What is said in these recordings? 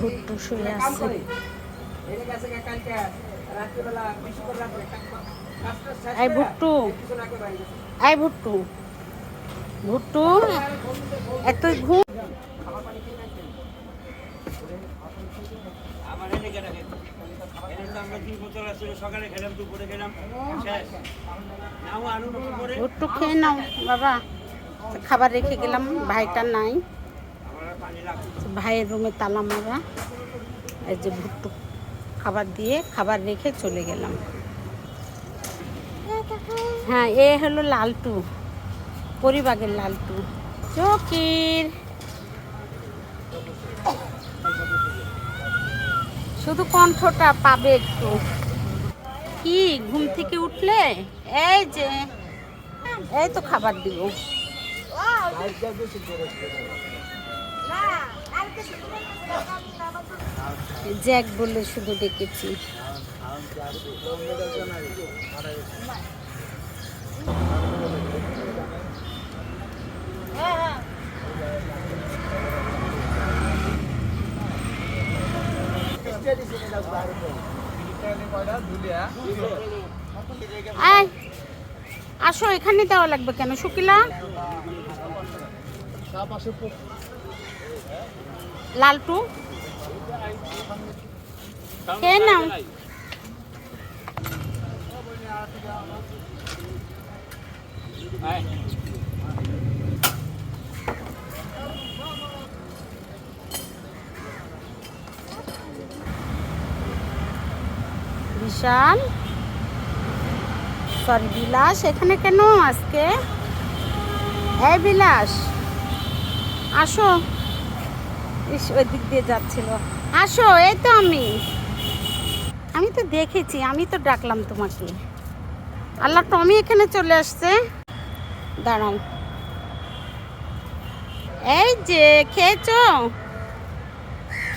ভুট্টু শুয়ে আছে এই ভুট্টু। এই ভুট্টু। ভুট্টু এত ঘুম আমার এনে খাবার রেখে গেলাম ভাইটা নাই। ভাইয়ের রুমে তালা মারা, এই যে ভুট্টু খাবার দিয়ে খাবার রেখে চলে গেলাম। হ্যাঁ এ হলো লালটু, পরিবাগের লালটু। চকির। শুধু কণ্ঠটা পাবে একটু। কি, ঘুম থেকে উঠলে? এই যে, এই তো খাবার দিব। জ্যাক বলে শুধু আয় আসো এখানে দেওয়া লাগবে কেন শুকিলা? লালটু? খেয়ে বিশাল সরি বিলাস এখানে কেন আজকে? এই বিলাস। আসো। ইস ওই দিক দিয়ে যাচ্ছিল। আসো, এই তো আমি। আমি তো দেখেছি, আমি তো ডাকলাম তোমাকে। আল্লাহ টমি এখানে চলে আসছে। দাঁড়াও। এই যে, খেয়েছো?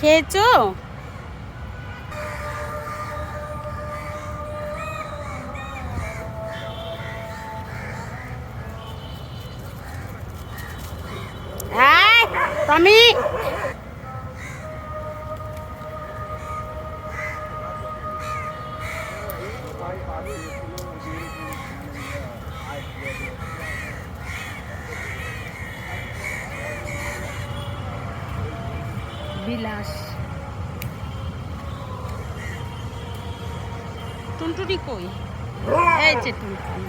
খেয়েছো? টমি! বিলাস। টুনটুনি কই? এই যে টুনটুনি।